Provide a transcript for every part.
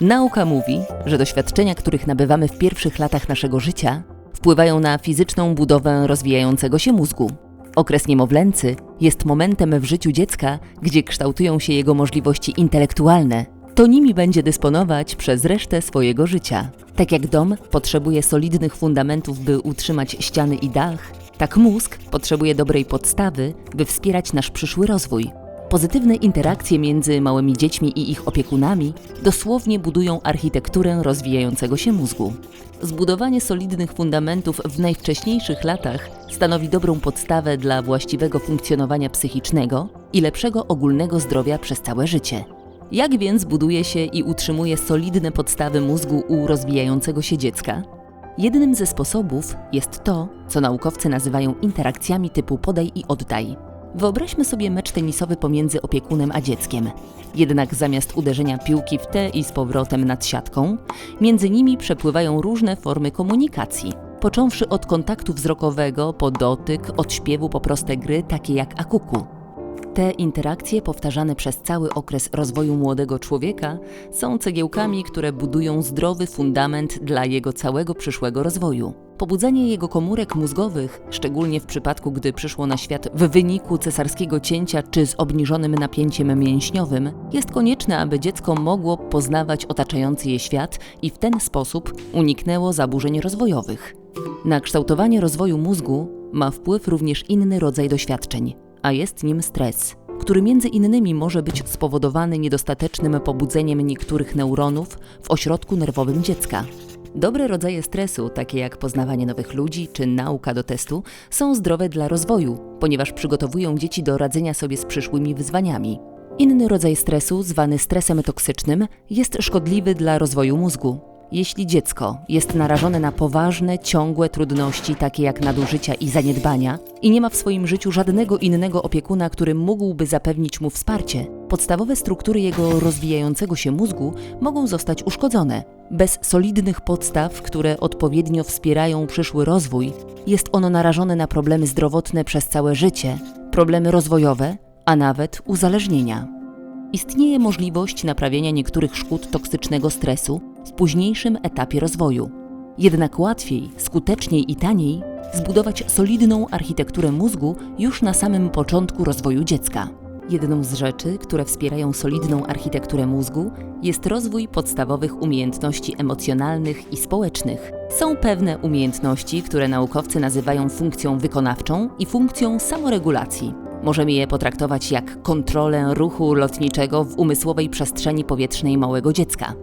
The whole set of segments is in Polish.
Nauka mówi, że doświadczenia, których nabywamy w pierwszych latach naszego życia, wpływają na fizyczną budowę rozwijającego się mózgu. Okres niemowlęcy jest momentem w życiu dziecka, gdzie kształtują się jego możliwości intelektualne. To nimi będzie dysponować przez resztę swojego życia. Tak jak dom potrzebuje solidnych fundamentów, by utrzymać ściany i dach, tak mózg potrzebuje dobrej podstawy, by wspierać nasz przyszły rozwój. Pozytywne interakcje między małymi dziećmi i ich opiekunami dosłownie budują architekturę rozwijającego się mózgu. Zbudowanie solidnych fundamentów w najwcześniejszych latach stanowi dobrą podstawę dla właściwego funkcjonowania psychicznego i lepszego ogólnego zdrowia przez całe życie. Jak więc buduje się i utrzymuje solidne podstawy mózgu u rozwijającego się dziecka? Jednym ze sposobów jest to, co naukowcy nazywają interakcjami typu podaj i oddaj. Wyobraźmy sobie mecz tenisowy pomiędzy opiekunem a dzieckiem. Jednak zamiast uderzenia piłki w te i z powrotem nad siatką, między nimi przepływają różne formy komunikacji. Począwszy od kontaktu wzrokowego, po dotyk, od śpiewu po proste gry, takie jak akuku. Te interakcje, powtarzane przez cały okres rozwoju młodego człowieka, są cegiełkami, które budują zdrowy fundament dla jego całego przyszłego rozwoju. Pobudzanie jego komórek mózgowych, szczególnie w przypadku, gdy przyszło na świat w wyniku cesarskiego cięcia czy z obniżonym napięciem mięśniowym, jest konieczne, aby dziecko mogło poznawać otaczający je świat i w ten sposób uniknęło zaburzeń rozwojowych. Na kształtowanie rozwoju mózgu ma wpływ również inny rodzaj doświadczeń, a jest nim stres, który między innymi może być spowodowany niedostatecznym pobudzeniem niektórych neuronów w ośrodku nerwowym dziecka. Dobre rodzaje stresu, takie jak poznawanie nowych ludzi czy nauka do testu, są zdrowe dla rozwoju, ponieważ przygotowują dzieci do radzenia sobie z przyszłymi wyzwaniami. Inny rodzaj stresu, zwany stresem toksycznym, jest szkodliwy dla rozwoju mózgu. Jeśli dziecko jest narażone na poważne, ciągłe trudności, takie jak nadużycia i zaniedbania, i nie ma w swoim życiu żadnego innego opiekuna, który mógłby zapewnić mu wsparcie, podstawowe struktury jego rozwijającego się mózgu mogą zostać uszkodzone. Bez solidnych podstaw, które odpowiednio wspierają przyszły rozwój, jest ono narażone na problemy zdrowotne przez całe życie, problemy rozwojowe, a nawet uzależnienia. Istnieje możliwość naprawienia niektórych szkód toksycznego stresu w późniejszym etapie rozwoju. Jednak łatwiej, skuteczniej i taniej zbudować solidną architekturę mózgu już na samym początku rozwoju dziecka. Jedną z rzeczy, które wspierają solidną architekturę mózgu, jest rozwój podstawowych umiejętności emocjonalnych i społecznych. Są pewne umiejętności, które naukowcy nazywają funkcją wykonawczą i funkcją samoregulacji. Możemy je potraktować jak kontrolę ruchu lotniczego w umysłowej przestrzeni powietrznej małego dziecka.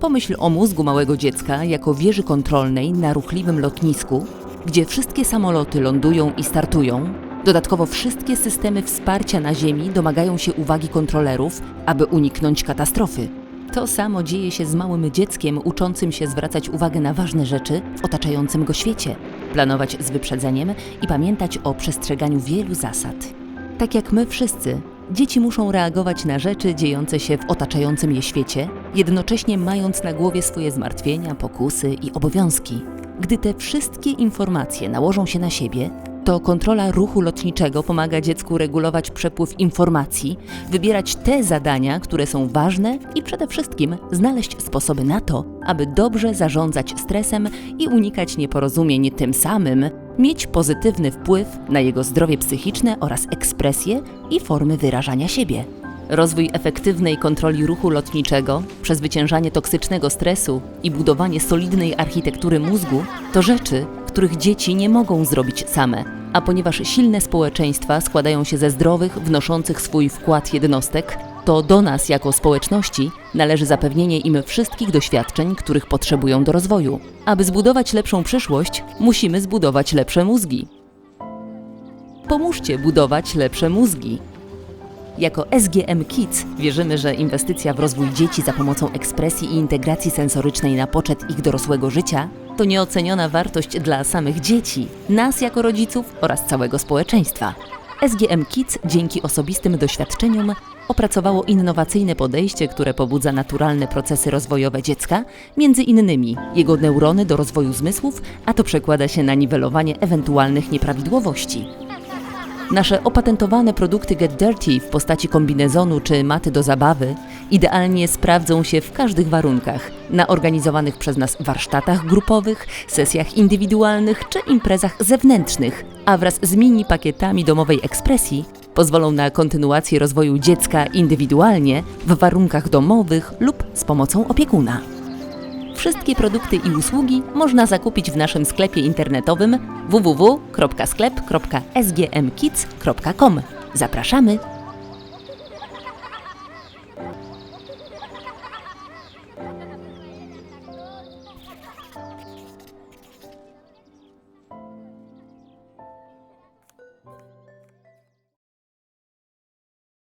Pomyśl o mózgu małego dziecka jako wieży kontrolnej na ruchliwym lotnisku, gdzie wszystkie samoloty lądują i startują. Dodatkowo wszystkie systemy wsparcia na Ziemi domagają się uwagi kontrolerów, aby uniknąć katastrofy. To samo dzieje się z małym dzieckiem uczącym się zwracać uwagę na ważne rzeczy w otaczającym go świecie, planować z wyprzedzeniem i pamiętać o przestrzeganiu wielu zasad. Tak jak my wszyscy, dzieci muszą reagować na rzeczy dziejące się w otaczającym je świecie, jednocześnie mając na głowie swoje zmartwienia, pokusy i obowiązki. Gdy te wszystkie informacje nałożą się na siebie, to kontrola ruchu lotniczego pomaga dziecku regulować przepływ informacji, wybierać te zadania, które są ważne i przede wszystkim znaleźć sposoby na to, aby dobrze zarządzać stresem i unikać nieporozumień, tym samym mieć pozytywny wpływ na jego zdrowie psychiczne oraz ekspresję i formy wyrażania siebie. Rozwój efektywnej kontroli ruchu lotniczego, przezwyciężanie toksycznego stresu i budowanie solidnej architektury mózgu to rzeczy, których dzieci nie mogą zrobić same. A ponieważ silne społeczeństwa składają się ze zdrowych, wnoszących swój wkład jednostek, to do nas jako społeczności należy zapewnienie im wszystkich doświadczeń, których potrzebują do rozwoju. Aby zbudować lepszą przyszłość, musimy zbudować lepsze mózgi. Pomóżcie budować lepsze mózgi. Jako SGM Kids wierzymy, że inwestycja w rozwój dzieci za pomocą ekspresji i integracji sensorycznej na poczet ich dorosłego życia to nieoceniona wartość dla samych dzieci, nas jako rodziców oraz całego społeczeństwa. SGM Kids dzięki osobistym doświadczeniom opracowało innowacyjne podejście, które pobudza naturalne procesy rozwojowe dziecka, między innymi jego neurony do rozwoju zmysłów, a to przekłada się na niwelowanie ewentualnych nieprawidłowości. Nasze opatentowane produkty Get Dirty w postaci kombinezonu czy maty do zabawy idealnie sprawdzą się w każdych warunkach na organizowanych przez nas warsztatach grupowych, sesjach indywidualnych czy imprezach zewnętrznych, a wraz z mini pakietami domowej ekspresji pozwolą na kontynuację rozwoju dziecka indywidualnie w warunkach domowych lub z pomocą opiekuna. Wszystkie produkty i usługi można zakupić w naszym sklepie internetowym www.sklep.sgmkids.com. Zapraszamy!